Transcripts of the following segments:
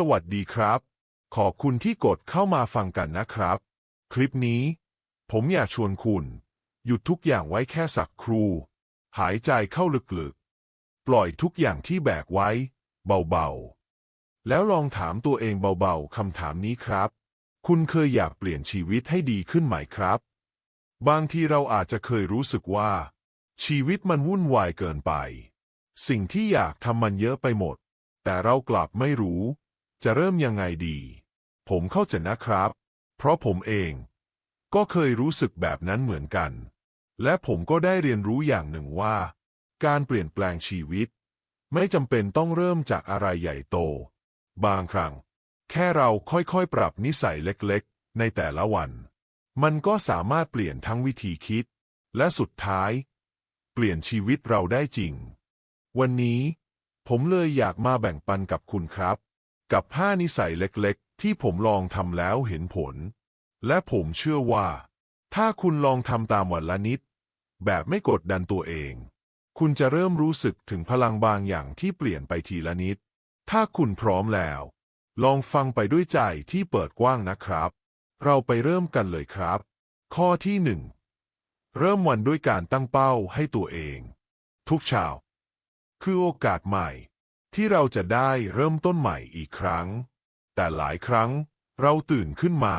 สวัสดีครับ ขอบคุณที่กดเข้ามาฟังกันนะครับ คลิปนี้ ผมอยากชวนคุณ หยุดทุกอย่างไว้แค่สักครู่ หายใจเข้าลึกๆ ปล่อยทุกอย่างที่แบกไว้ เบาๆ แล้วลองถามตัวเองเบาๆคำถามนี้ครับ คุณเคยอยากเปลี่ยนชีวิตให้ดีขึ้นไหมครับ บางทีเราอาจจะเคยรู้สึกว่า ชีวิตมันวุ่นวายเกินไป สิ่งที่อยากทำมันเยอะไปหมด แต่เรากลับไม่รู้ จะเริ่มยังไงดี ผมเข้าใจนะครับ เพราะผมเอง ก็เคยรู้สึกแบบนั้นเหมือนกัน และผมก็ได้เรียนรู้อย่างหนึ่งว่า การเปลี่ยนแปลงชีวิต ไม่จำเป็นต้องเริ่มจากอะไรใหญ่โต บางครั้ง แค่เราค่อยๆ ปรับนิสัยเล็กๆ ในแต่ละวัน มันก็สามารถเปลี่ยนทั้งวิธีคิด และสุดท้าย เปลี่ยนชีวิตเราได้จริง วันนี้ผมเลยอยากมาแบ่งปันกับคุณครับ กับห้านิสัยเล็กๆ ที่ผมลองทำแล้วเห็นผล และผมเชื่อว่า ถ้าคุณลองทำตามวันละนิด แบบไม่กดดันตัวเอง คุณจะเริ่มรู้สึกถึงพลังบางอย่างที่เปลี่ยนไปทีละนิด ถ้าคุณพร้อมแล้ว ลองฟังไปด้วยใจที่เปิดกว้างนะครับ เราไปเริ่มกันเลยครับ ข้อที่หนึ่งเริ่มวันด้วยการตั้งเป้าให้ตัวเอง ทุกเช้าคือโอกาสใหม่ ที่เราจะได้เริ่มต้นใหม่อีกครั้ง แต่หลายครั้งเราตื่นขึ้นมา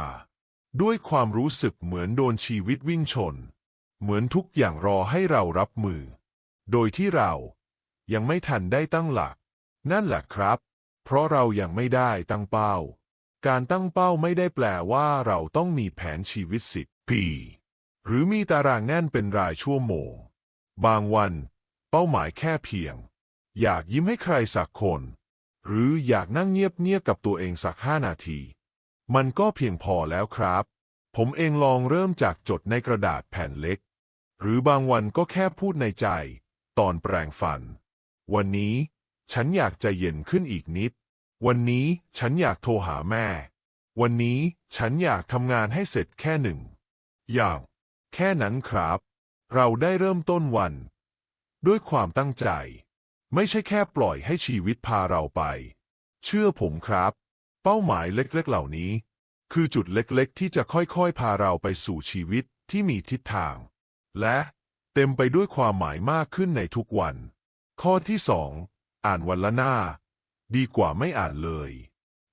ด้วยความรู้สึกเหมือนโดนชีวิตวิ่งชน เหมือนทุกอย่างรอให้เรารับมือ โดยที่เรายังไม่ทันได้ตั้งหลัก นั่นแหละครับ เพราะเรายังไม่ได้ตั้งเป้า การตั้งเป้าไม่ได้แปลว่าเราต้องมีแผนชีวิตสิบปีหรือมีตารางแน่นเป็นรายชั่วโมง บางวัน เป้าหมายแค่เพียง อยากยิ้มให้ใครสักคน หรืออยากนั่งเงียบๆกับตัวเองสักห้านาที มันก็เพียงพอแล้วครับ ผมเองลองเริ่มจากจดในกระดาษแผ่นเล็ก หรือบางวันก็แค่พูดในใจ ตอนแปรงฟัน วันนี้ ฉันอยากใจเย็นขึ้นอีกนิด วันนี้ฉันอยากโทรหาแม่ วันนี้ฉันอยากทำงานให้เสร็จแค่หนึ่ง อย่างแค่นั้นครับ เราได้เริ่มต้นวัน ด้วยความตั้งใจ ไม่ใช่แค่ปล่อยให้ชีวิตพาเราไป เชื่อผมครับ เป้าหมายเล็กๆ เหล่านี้ คือจุดเล็กๆ ที่จะค่อยๆ พาเราไปสู่ชีวิตที่มีทิศทาง และเต็มไปด้วยความหมายมากขึ้นในทุกวัน ข้อที่สองอ่านวันละหน้า ดีกว่าไม่อ่านเลย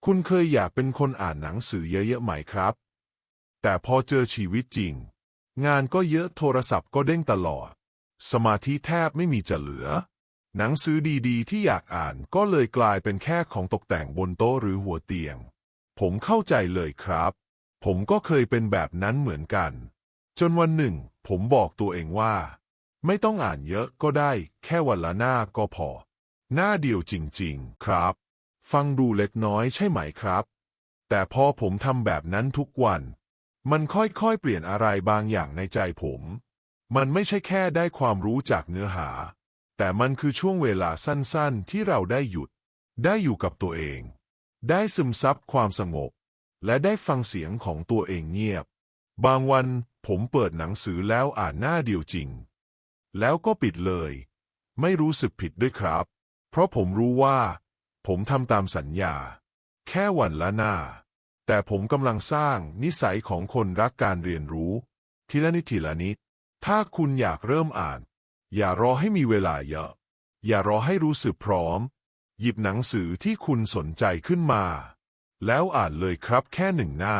คุณเคยอยากเป็นคนอ่านหนังสือเยอะๆไหมครับ แต่พอเจอชีวิตจริง งานก็เยอะโทรศัพท์ก็เด้งตลอด สมาธิแทบไม่มีจะเหลือ หนังสือดีๆ ที่อยากอ่านก็เลยกลายเป็นแค่ของตกแต่งบนโต๊ะหรือหัวเตียง ผมเข้าใจเลยครับ ผมก็เคยเป็นแบบนั้นเหมือนกัน จนวันหนึ่ง ผมบอกตัวเองว่า ไม่ต้องอ่านเยอะก็ได้ แค่วันละหน้าก็พอ หน้าเดียวจริง ๆ ครับ ฟังดูเล็กน้อยใช่ไหมครับ แต่พอผมทำแบบนั้นทุกวัน มันค่อยๆเปลี่ยนอะไรบางอย่างในใจผม มันไม่ใช่แค่ได้ความรู้จากเนื้อหา แต่มันคือช่วงเวลาสั้นๆ ที่เราได้หยุด ได้อยู่กับตัวเอง ได้ซึมซับความสงบ และได้ฟังเสียงของตัวเองเงียบ บางวันผมเปิดหนังสือแล้วอ่านหน้าเดียวจริง แล้วก็ปิดเลย ไม่รู้สึกผิดด้วยครับ เพราะผมรู้ว่า ผมทำตามสัญญา แค่วันละหน้า แต่ผมกำลังสร้างนิสัยของคนรักการเรียนรู้ ทีละนิดทีละนิด ถ้าคุณอยากเริ่มอ่าน อย่ารอให้มีเวลาเยอะ อย่ารอให้รู้สึกพร้อม หยิบหนังสือที่คุณสนใจขึ้นมา แล้วอ่านเลยครับแค่หนึ่งหน้า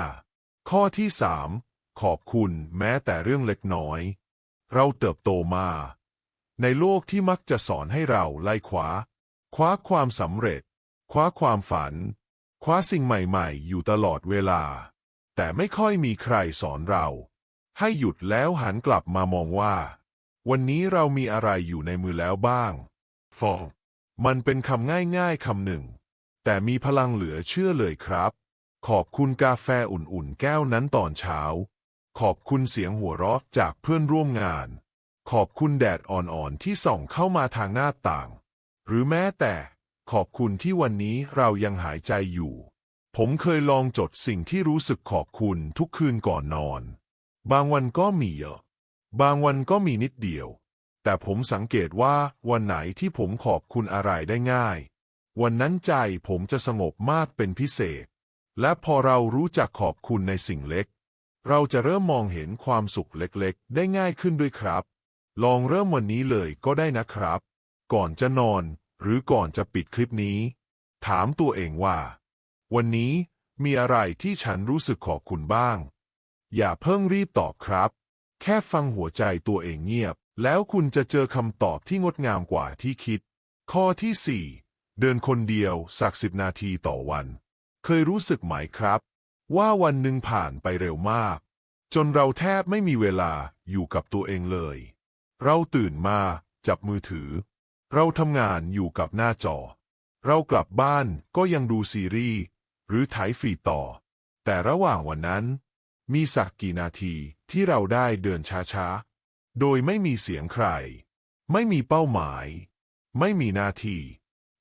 ข้อที่สามขอบคุณแม้แต่เรื่องเล็กน้อย เราเติบโตมา ในโลกที่มักจะสอนให้เราไล่คว้าคว้าความสำเร็จ คว้าความฝัน คว้าสิ่งใหม่ๆ อยู่ตลอดเวลา แต่ไม่ค่อยมีใครสอนเรา ให้หยุดแล้วหันกลับมามองว่า วันนี้เรามีอะไรอยู่ในมือแล้วบ้างฟองมันเป็นคำง่ายๆคำหนึ่ง แต่มีพลังเหลือเชื่อเลยครับ ขอบคุณกาแฟอุ่นๆแก้วนั้นตอนเช้า ขอบคุณเสียงหัวเราะจากเพื่อนร่วมงาน ขอบคุณแดดอ่อนๆที่ส่องเข้ามาทางหน้าต่าง หรือแม้แต่ขอบคุณที่วันนี้เรายังหายใจอยู่ ผมเคยลองจดสิ่งที่รู้สึกขอบคุณทุกคืนก่อนนอน บางวันก็มีเยอะ บางวันก็มีนิดเดียว แต่ผมสังเกตว่าวันไหนที่ผมขอบคุณอะไรได้ง่าย วันนั้นใจผมจะสงบมากเป็นพิเศษ และพอเรารู้จักขอบคุณในสิ่งเล็ก เราจะเริ่มมองเห็นความสุขเล็กๆ ได้ง่ายขึ้นด้วยครับ ลองเริ่มวันนี้เลยก็ได้นะครับ ก่อนจะนอน หรือก่อนจะปิดคลิปนี้ ถามตัวเองว่า วันนี้มีอะไรที่ฉันรู้สึกขอบคุณบ้าง อย่าเพิ่งรีบตอบครับ แค่ฟังหัวใจตัวเองเงียบ แล้วคุณจะเจอคำตอบที่งดงามกว่าที่คิด ข้อที่ 4 เดินคนเดียวสักสิบนาทีต่อวัน เคยรู้สึกไหมครับ ว่าวันหนึ่งผ่านไปเร็วมาก จนเราแทบไม่มีเวลาอยู่กับตัวเองเลย เราตื่นมาจับมือถือ เราทำงานอยู่กับหน้าจอ เรากลับบ้านก็ยังดูซีรีส์หรือถ่ายฟีดต่อ แต่ระหว่างวันนั้น มีสักกี่นาทีที่เราได้เดินช้าๆ โดยไม่มีเสียงใคร ไม่มีเป้าหมาย ไม่มีหน้าที่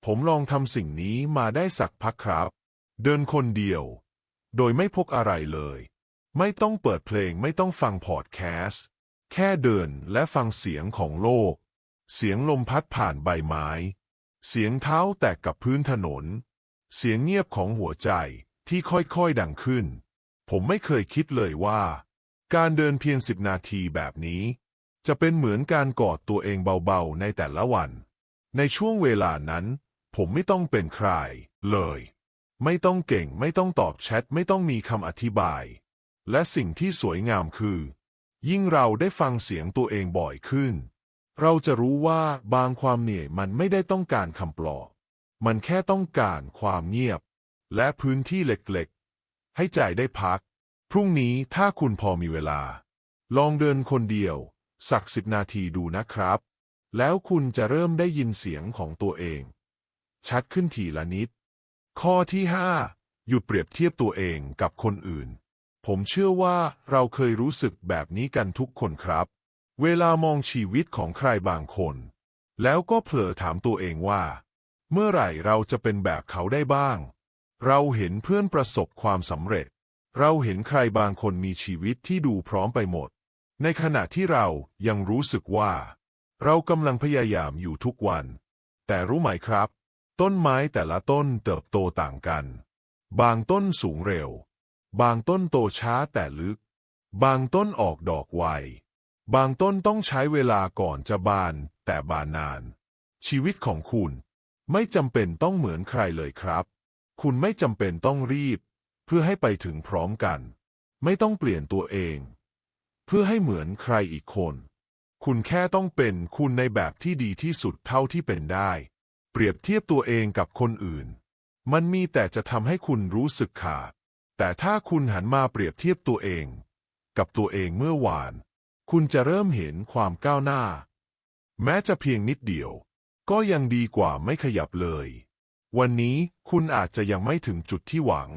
ผมลองทำสิ่งนี้มาได้สักพักครับ เดินคนเดียว โดยไม่พกอะไรเลย ไม่ต้องเปิดเพลงไม่ต้องฟังพอดแคสต์ แค่เดินและฟังเสียงของโลก เสียงลมพัดผ่านใบไม้ เสียงเท้าแตกกับพื้นถนน เสียงเงียบของหัวใจที่ค่อยๆดังขึ้น ผมไม่เคยคิดเลยว่า การเดินเพียงสิบนาทีแบบนี้ จะเป็นเหมือนการกอดตัวเองเบาๆในแต่ละวัน ในช่วงเวลานั้น ผมไม่ต้องเป็นใครเลย ไม่ต้องเก่งไม่ต้องตอบแชทไม่ต้องมีคำอธิบาย และสิ่งที่สวยงามคือ ยิ่งเราได้ฟังเสียงตัวเองบ่อยขึ้น เราจะรู้ว่าบางความเหนื่อยมันไม่ได้ต้องการคำปลอบ มันแค่ต้องการความเงียบ และพื้นที่เล็กๆ ให้ใจได้พัก พรุ่งนี้ถ้าคุณพอมีเวลา ลองเดินคนเดียว สักสิบนาทีดูนะครับ แล้วคุณจะเริ่มได้ยินเสียงของตัวเอง ชัดขึ้นทีละนิด ข้อที่5หยุดเปรียบเทียบตัวเองกับคนอื่น ผมเชื่อว่าเราเคยรู้สึกแบบนี้กันทุกคนครับ เวลามองชีวิตของใครบางคน แล้วก็เผลอถามตัวเองว่า เมื่อไหร่เราจะเป็นแบบเขาได้บ้าง เราเห็นเพื่อนประสบความสำเร็จ เราเห็นใครบางคนมีชีวิตที่ดูพร้อมไปหมด ในขณะที่เรายังรู้สึกว่า เรากำลังพยายามอยู่ทุกวัน แต่รู้ไหมครับ ต้นไม้แต่ละต้นเติบโตต่างกัน บางต้นสูงเร็ว บางต้นโตช้าแต่ลึก บางต้นออกดอกไว บางต้นต้องใช้เวลาก่อนจะบาน แต่บานนาน ชีวิตของคุณไม่จำเป็นต้องเหมือนใครเลยครับ คุณไม่จำเป็นต้องรีบ เพื่อให้ไปถึงพร้อมกัน ไม่ต้องเปลี่ยนตัวเอง เพื่อให้เหมือนใครอีกคน คุณแค่ต้องเป็นคุณในแบบที่ดีที่สุดเท่าที่เป็นได้ เปรียบเทียบตัวเองกับคนอื่น มันมีแต่จะทำให้คุณรู้สึกขาด แต่ถ้าคุณหันมาเปรียบเทียบตัวเอง กับตัวเองเมื่อวาน คุณจะเริ่มเห็นความก้าวหน้า แม้จะเพียงนิดเดียว ก็ยังดีกว่าไม่ขยับเลย วันนี้คุณอาจจะยังไม่ถึงจุดที่หวัง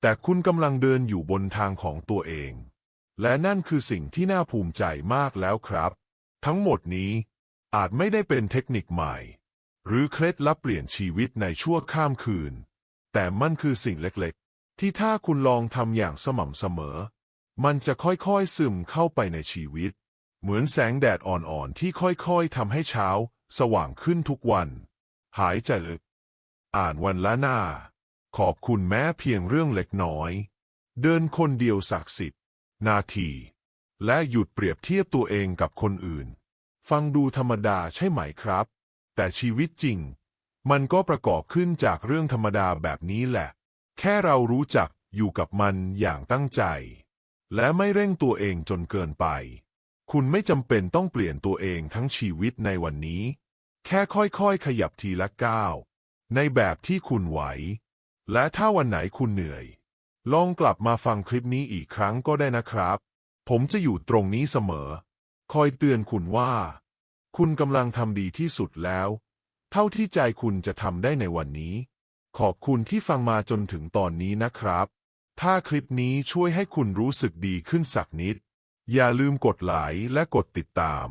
แต่คุณกำลังเดินอยู่บนทางของตัวเอง และนั่นคือสิ่งที่น่าภูมิใจมากแล้วครับ ทั้งหมดนี้อาจไม่ได้เป็นเทคนิคใหม่ หรือเคล็ดลับเปลี่ยนชีวิตในชั่วข้ามคืน แต่มันคือสิ่งเล็กๆ ที่ถ้าคุณลองทำอย่างสม่ำเสมอ มันจะค่อยๆซึมเข้าไปในชีวิต เหมือนแสงแดดอ่อนๆที่ค่อยๆทำให้เช้า สว่างขึ้นทุกวัน หายใจลึก อ่านวันละหน้า ขอบคุณแม้เพียงเรื่องเล็กน้อย เดินคนเดียวสักสิบนาที และหยุดเปรียบเทียบตัวเองกับคนอื่น ฟังดูธรรมดาใช่ไหมครับ แต่ชีวิตจริง มันก็ประกอบขึ้นจากเรื่องธรรมดาแบบนี้แหละ แค่เรารู้จักอยู่กับมันอย่างตั้งใจ และไม่เร่งตัวเองจนเกินไป คุณไม่จำเป็นต้องเปลี่ยนตัวเองทั้งชีวิตในวันนี้ แค่ค่อยๆ ขยับทีละก้าว ในแบบที่คุณไหว และถ้าวันไหนคุณเหนื่อย ลองกลับมาฟังคลิปนี้อีกครั้งก็ได้นะครับ ผมจะอยู่ตรงนี้เสมอ คอยเตือนคุณว่า คุณกำลังทำดีที่สุดแล้ว เท่าที่ใจคุณจะทำได้ในวันนี้ ขอบคุณที่ฟังมาจนถึงตอนนี้นะครับ ถ้าคลิปนี้ช่วยให้คุณรู้สึกดีขึ้นสักนิด อย่าลืมกดไลค์และกดติดตาม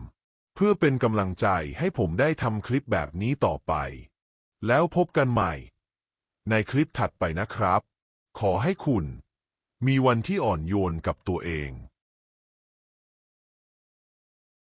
เพื่อเป็นกำลังใจให้ผมได้ทำคลิปแบบนี้ต่อไป แล้วพบกันใหม่ ในคลิปถัดไปนะครับ ขอให้คุณ มีวันที่อ่อนโยนกับตัวเอง